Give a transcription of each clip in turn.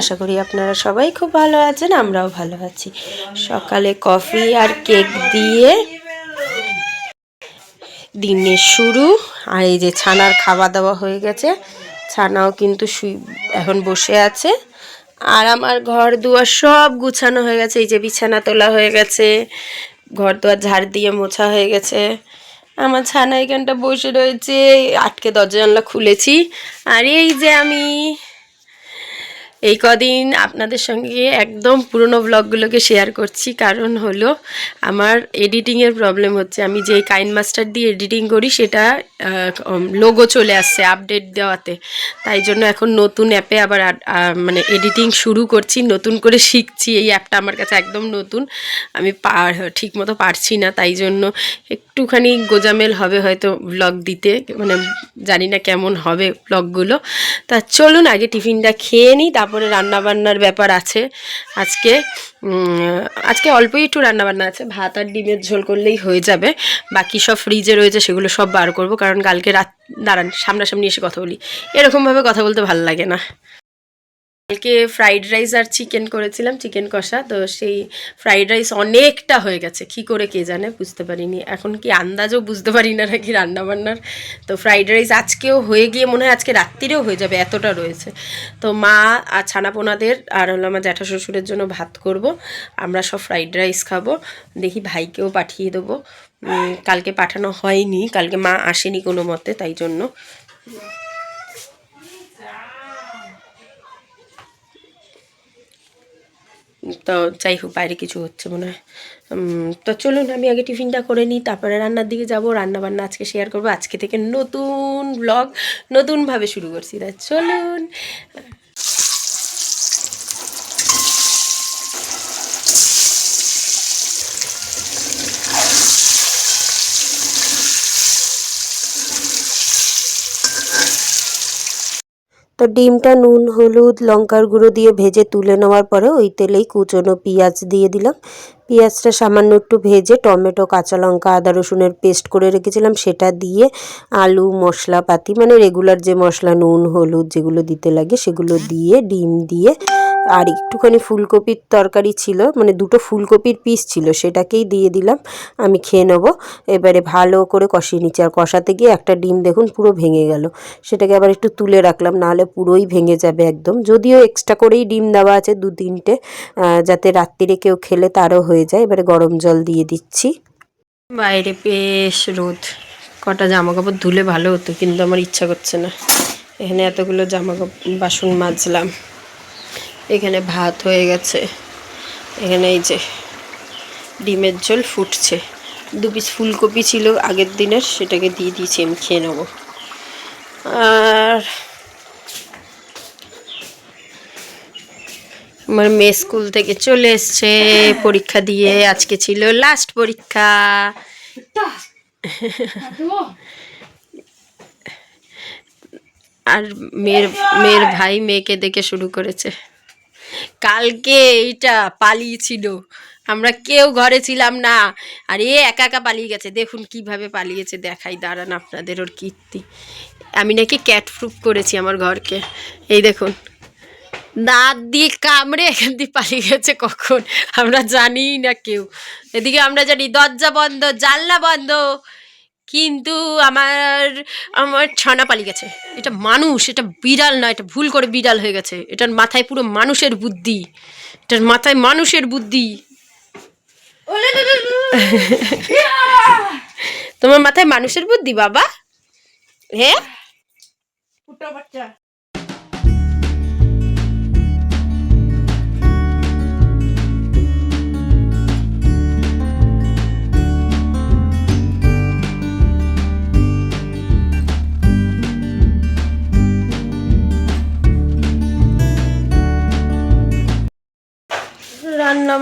আশা করি আপনারা সবাই খুব ভালো আছেন, আমরাও ভালো আছি। সকালে কফি আর কেক দিয়ে দিনের শুরু আর এই যে ছানার খাওয়া দাওয়া হয়ে গেছে। ছানাও কিন্তু শুই, এখন বসে আছে। আর আমার ঘর দুয়ার সব গুছানো হয়ে গেছে, এই যে বিছানা তোলা হয়ে গেছে, ঘর দুয়ার ঝাড় দিয়ে মোছা হয়ে গেছে। আমার ছানা এখানটা বসে রয়েছে, আটকে দরজা জানলা খুলেছি। আর এই যে আমি এই কদিন আপনাদের সঙ্গে একদম পুরনো ব্লগগুলোকে শেয়ার করছি। কারণ হলো, আমার এডিটিংয়ের প্রবলেম হচ্ছে। আমি যে কাইন মাস্টার দিয়ে এডিটিং করি, সেটা লোগো চলে আসছে আপডেট দেওয়াতে। তাই জন্য এখন নতুন অ্যাপে আবার মানে এডিটিং শুরু করছি, নতুন করে শিখছি। এই অ্যাপটা আমার কাছে একদম নতুন। আমি পার ঠিক মতো পারছি না, তাই জন্য একটুখানি গোজামেল হবে হয়তো ব্লগ দিতে। মানে জানি না কেমন হবে ব্লগগুলো তা চলুন, আগে টিফিনটা খেয়ে নিই তারপরে রান্নাবান্নার ব্যাপার আছে। আজকে আজকে অল্পই একটু রান্নাবান্না আছে। ভাত আর ডিমের ঝোল করলেই হয়ে যাবে। বাকি সব ফ্রিজে রয়েছে, সেগুলো সব বার করব। কারণ কালকে রাত, দাঁড়ান, সামনাসামনি এসে কথা বলি। এরকমভাবে কথা বলতে ভালো লাগে না। কালকে ফ্রাইড রাইস আর চিকেন করেছিলাম চিকেন কষা। তো সেই ফ্রাইড রাইস অনেকটা হয়ে গেছে। কি করে কে জানে, বুঝতে পারিনি। এখন কি আন্দাজও বুঝতে পারি না নাকি রান্নাবান্নার। তো ফ্রাইড রাইস আজকেও হয়ে গিয়ে মনে হয় আজকে রাত্রিরেও হয়ে যাবে, এতটা রয়েছে। তো মা আর ছানাপোনাদের আর হলো আমার জ্যাঠা শ্বশুরের জন্য ভাত করব। আমরা সব ফ্রাইড রাইস খাব। দেখি ভাইকেও পাঠিয়ে দেবো। কালকে পাঠানো হয়নি। কালকে মা আসেনি কোনো মতে, তাই জন্য। তো যাই হোক, বাইরে কিছু হচ্ছে মনে হয়। তো চলুন, আমি আগে টিফিনটা করে নিই, তারপরে রান্নার দিকে যাব। রান্না বান্না আজকে শেয়ার করব। আজকে থেকে নতুন ব্লগ নতুনভাবে শুরু করছি। তা চলুন। তো ডিমটা, নুন, হলুদ, লঙ্কার গুঁড়ো দিয়ে ভেজে তুলে নেওয়ার পরে ওই তেলেই কুচনো পেঁয়াজ দিয়ে দিলাম। পেঁয়াজটা সামান্য একটু ভেজে টমেটো, কাঁচা লঙ্কা, আদা, রসুনের পেস্ট করে রেখেছিলাম। সেটা দিয়ে আলু, মশলাপাতি মানে রেগুলার যে মশলা, নুন, হলুদ যেগুলো দিতে লাগে সেগুলো দিয়ে, ডিম দিয়ে আর একটুখানি ফুলকপির তরকারি ছিল মানে দুটো ফুলকপির পিস ছিল, সেটাকেই দিয়ে দিলাম। আমি খেয়ে নেব। এবারে ভালো করে কষিয়ে নিচ্ছি। আর কষাতে গিয়ে একটা ডিম দেখুন পুরো ভেঙে গেল। সেটাকে আবার একটু তুলে রাখলাম, নাহলে পুরোই ভেঙে যাবে একদম। যদিও এক্সট্রা করেই ডিম দেওয়া আছে দু তিনটে যাতে রাত্রিরে কেউ খেলে তারও হয়ে যায়। এবারে গরম জল দিয়ে দিচ্ছি। বাইরে বেশ রোদ। কটা জামা কাপড় ধুলে ভালো হতো, কিন্তু আমার ইচ্ছা করছে না। এখানে এতগুলো জামা কাপড় বাসন মাজলাম। এখানে ভাত হয়ে গেছে। এখানে এই যে ডিমের ঝোল ফুটছে। দু পিস ফুলকপি ছিল আগের দিনের, সেটাকে দিয়ে দিয়েছি, আমি খেয়ে নেব। আর আমার মেয়ে স্কুল থেকে চলে এসছে, পরীক্ষা দিয়ে। আজকে ছিল লাস্ট পরীক্ষা। আর মেয়ের মেয়ের ভাই মেয়েকে দেখে শুরু করেছে। কালকে এইটা পালিয়েছিল। আমরা কেউ ঘরে ছিলাম না। আর এ একা একা পালিয়ে গেছে। দেখুন কীভাবে পালিয়েছে। দেখাই, দাঁড়ান আপনাদের ওর কীর্তি। আমি নাকি ক্যাট প্রুফ করেছি আমার ঘরকে। এই দেখুন। দাঁত দিয়ে কামড়ে এখান দিয়ে পালিয়ে গেছে কখন? আমরা জানি না কেউ। এদিকে আমরা জানি, দরজা বন্ধ, জানলা বন্ধ। কিন্তু আমার আমার ছানা পালিয়ে গেছে এটা মানুষ এটা বিড়াল না এটা ভুল করে বিড়াল হয়ে গেছে এটার মাথায় পুরো মানুষের বুদ্ধি এটার মাথায় মানুষের বুদ্ধি তোমার মাথায় মানুষের বুদ্ধি বাবা হ্যাঁ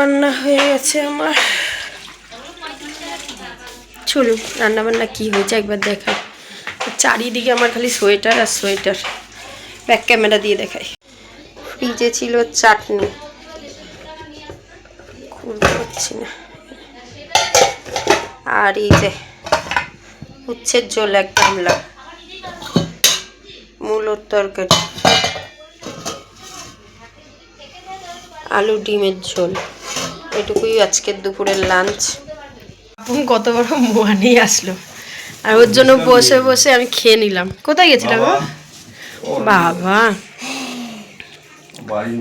ফুটো বাচ্চা রান্না হয়ে গেছে আমার। চলুন রান্না বান্না কি হয়েছে একবার দেখাই। চারিদিকে আমার খালি সোয়েটার আর সোয়েটার। ব্যাক ক্যামেরা দিয়ে দেখাই। ফ্রিজে ছিল চাটনি। খুলতে না। আর এই যে, উচ্ছের ঝোল এক গামলা। মূলোর তরকারি। আলু ডিমের ঝোল। এটুকুই আজকের দুপুরের লাঞ্চ আপন কত বড় মোয়া নিয়ে আসলো। আর ওর জন্য বসে বসে আমি খেয়ে নিলাম। কোথায় গেছিলাম? গো? বাবা। বাড়ির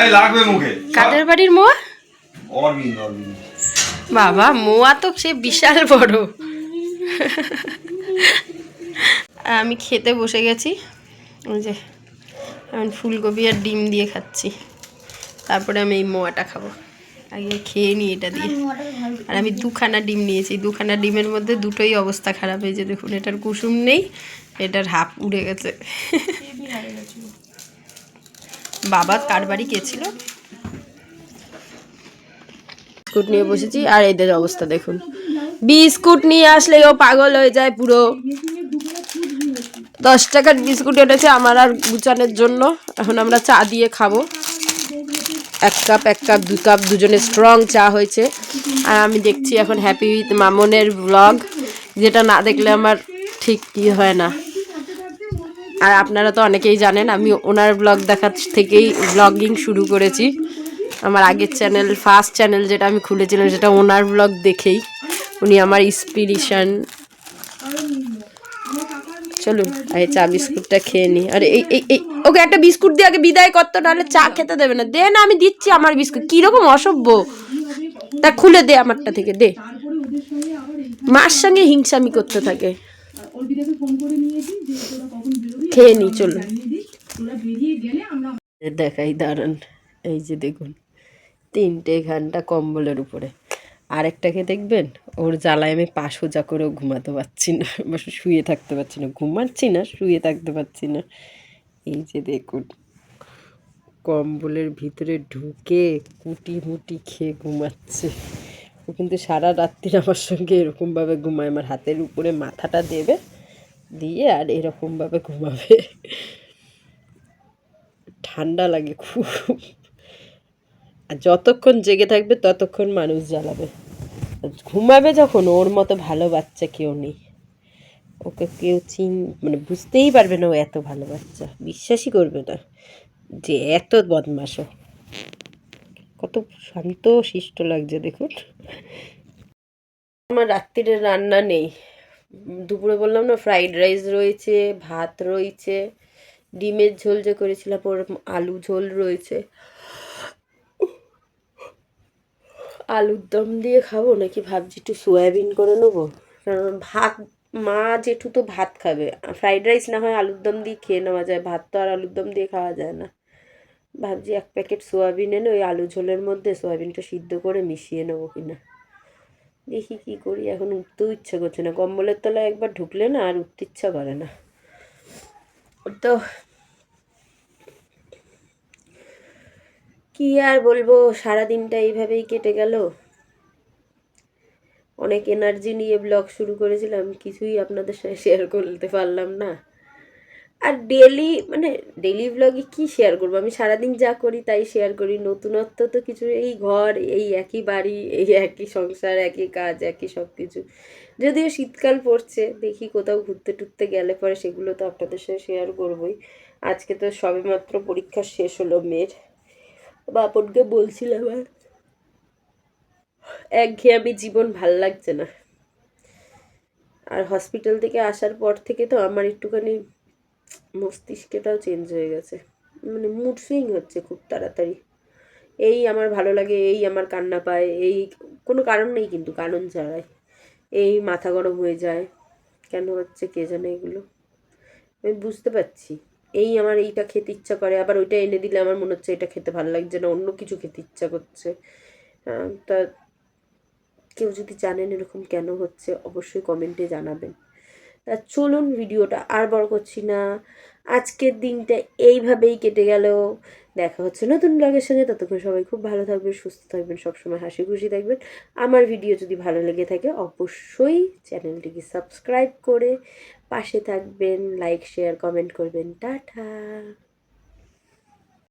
এই লাগবে মুখে। কাদের বাড়ির মোয়া? বাবা মোয়া তো সে বিশাল বড়। আমি খেতে বসে গেছি। ওই যে আমি ফুলকপি আর ডিম দিয়ে খাচ্ছি। তারপরে আমি এই মোয়াটা খাব। আগে খেয়ে নিই এটা দিয়ে। আর আমি দুখানা ডিম নিয়েছি। দুখানা ডিমের মধ্যে দুটোই অবস্থা খারাপ হয়েছে। দেখুন, এটার কুসুম নেই, এটার হাফ উড়ে গেছে। বাবা কার বাড়ি গেছিল? বিস্কুট নিয়ে বসেছি। আর এদের অবস্থা দেখুন। বিস্কুট নিয়ে আসলে ও পাগল হয়ে যায় পুরো। দশ টাকার বিস্কুট এনেছে আমার আর গুচানের জন্য। এখন আমরা চা দিয়ে খাব। এক কাপ এক কাপ দু কাপ দুজনে স্ট্রং চা হয়েছে। আর আমি দেখছি এখন হ্যাপি উইথ মামনের ব্লগ যেটা না দেখলে আমার ঠিক কি হয় না। আর আপনারা তো অনেকেই জানেন, আমি ওনার ব্লগ দেখার থেকেই ব্লগিং শুরু করেছি। আমার আগের চ্যানেল ফার্স্ট চ্যানেল যেটা আমি খুলেছিলাম, সেটা ওনার ব্লগ দেখেই। উনি আমার ইন্সপিরেশন চলুন এই চা বিস্কুটটা খেয়ে নি। আরে এই এই ওকে একটা বিস্কুট দিয়ে আগে বিদায় করতো নাহলে চা খেতে দেবে না। দে না, আমি দিচ্ছি আমার বিস্কুট। কীরকম অসভ্য। তা খুলে দে আমারটা থেকে, দে। মার সঙ্গে হিংসামি করতে থাকে। খেয়ে নি চলুন দেখাই দাঁড়ান, এই যে দেখুন, তিনটে ঘণ্টা কম্বলের উপরে। আরেকটাকে দেখবেন, ওর জ্বালায় আমি পা সোজা করেও ঘুমাতে পারছি না, বা শুয়ে থাকতে পারছি না। ঘুমাচ্ছি না, শুয়ে থাকতে পারছি না। এই যে দেখুন, কম্বলের ভিতরে ঢুকে কুটি মুটি খেয়ে ঘুমাচ্ছে। ও কিন্তু সারা রাত্রি আমার সঙ্গে এরকমভাবে ঘুমায়, আমার হাতের উপরে মাথাটা দেবে, দিয়ে আর এরকমভাবে ঘুমাবে। ঠান্ডা লাগে খুব। আর যতক্ষণ জেগে থাকবে, ততক্ষণ মানুষ জ্বালাবে। ঘুমাবে যখন, ওর মতো ভালো বাচ্চা কেউ নেই। ওকে কেউ চিন মানে বুঝতেই পারবে না ও এত ভালো বাচ্চা। বিশ্বাসই করবে না যে এত বদমাশও। কত শান্ত, শিষ্ট লাগছে, দেখুন। আমার রাত্রিরে রান্না নেই। দুপুরে বললাম না, ফ্রাইড রাইস রয়েছে, ভাত রয়েছে, ডিমের ঝোল যে করেছিলাম, ওর আলু ঝোল রয়েছে। আলুর দম দিয়ে খাব নাকি ভাবছি একটু সয়াবিন করে নেব? কারণ ভাত, মা জেঠু তো ভাত খাবে। ফ্রাইড রাইস না হয় আলুর দম দিয়ে খেয়ে নেওয়া যায়। ভাত তো আর আলুর দম দিয়ে খাওয়া যায় না। ভাবছি এক প্যাকেট সোয়াবিন এনে ওই আলু ঝোলের মধ্যে সোয়াবিনটা সিদ্ধ করে মিশিয়ে নেব কিনা। দেখি কি করি, এখন উঠতেও ইচ্ছা করছে না। কম্বলের তলায় একবার ঢুকলে না আর উঠতে ইচ্ছা করে না। তো কি আর বলব সারা দিনটা এইভাবেই কেটে গেল। অনেক এনার্জি নিয়ে ব্লগ শুরু করেছিলাম, কিছুই আপনাদের সাথে শেয়ার করতে পারলাম না। আর ডেলি মানে ডেলি ব্লগে কি শেয়ার করব? আমি সারাদিন যা করি তাই শেয়ার করি। নতুনত্ব তো কিছু, এই ঘর, এই একই বাড়ি, এই একই সংসার, একই কাজ, একই সব কিছু যদিও শীতকাল পড়ছে, দেখি কোথাও ঘুরতে টুরতে গেলে পরে সেগুলো তো আপনাদের সাথে শেয়ার করবোই। আজকে তো সবেমাত্র পরীক্ষা শেষ হলো মেয়ের। বাপনকে বলছিলাম আর। একঘেয়েমি জীবন ভালো লাগছে না। আর হসপিটাল থেকে আসার পর থেকে তো আমার একটুখানি মস্তিষ্কটাও চেঞ্জ হয়ে গেছে। মানে মুড সুইং হচ্ছে খুব তাড়াতাড়ি। এই আমার ভালো লাগে, এই আমার কান্না পায়, এই কোনো কারণ নেই কিন্তু, কারণ ছাড়াই। এই মাথা গরম হয়ে যায়, কেন হচ্ছে কে জানে এগুলো। আমি বুঝতে পারছি। এই আমার এইটা খেতে ইচ্ছা করে, আবার ওইটা এনে দিলে আমার মনে হচ্ছে এটা খেতে ভালো লাগছে না, অন্য কিছু খেতে ইচ্ছা করছে। তা কেউ যদি জানেন এরকম কেন হচ্ছে, অবশ্যই কমেন্টে জানাবেন। তা চলুন ভিডিওটা আর বড় করছি না। আজকের দিনটা এইভাবেই কেটে গেল। দেখা হচ্ছে নতুন ব্লগের সঙ্গে। ততক্ষণ সবাই খুব ভালো থাকবেন, সুস্থ থাকবেন, সবসময় হাসি খুশি থাকবেন। আমার ভিডিও যদি ভালো লেগে থাকে, অবশ্যই চ্যানেলটিকে সাবস্ক্রাইব করে পাশে থাকবেন লাইক শেয়ার কমেন্ট করবেন। টাটা!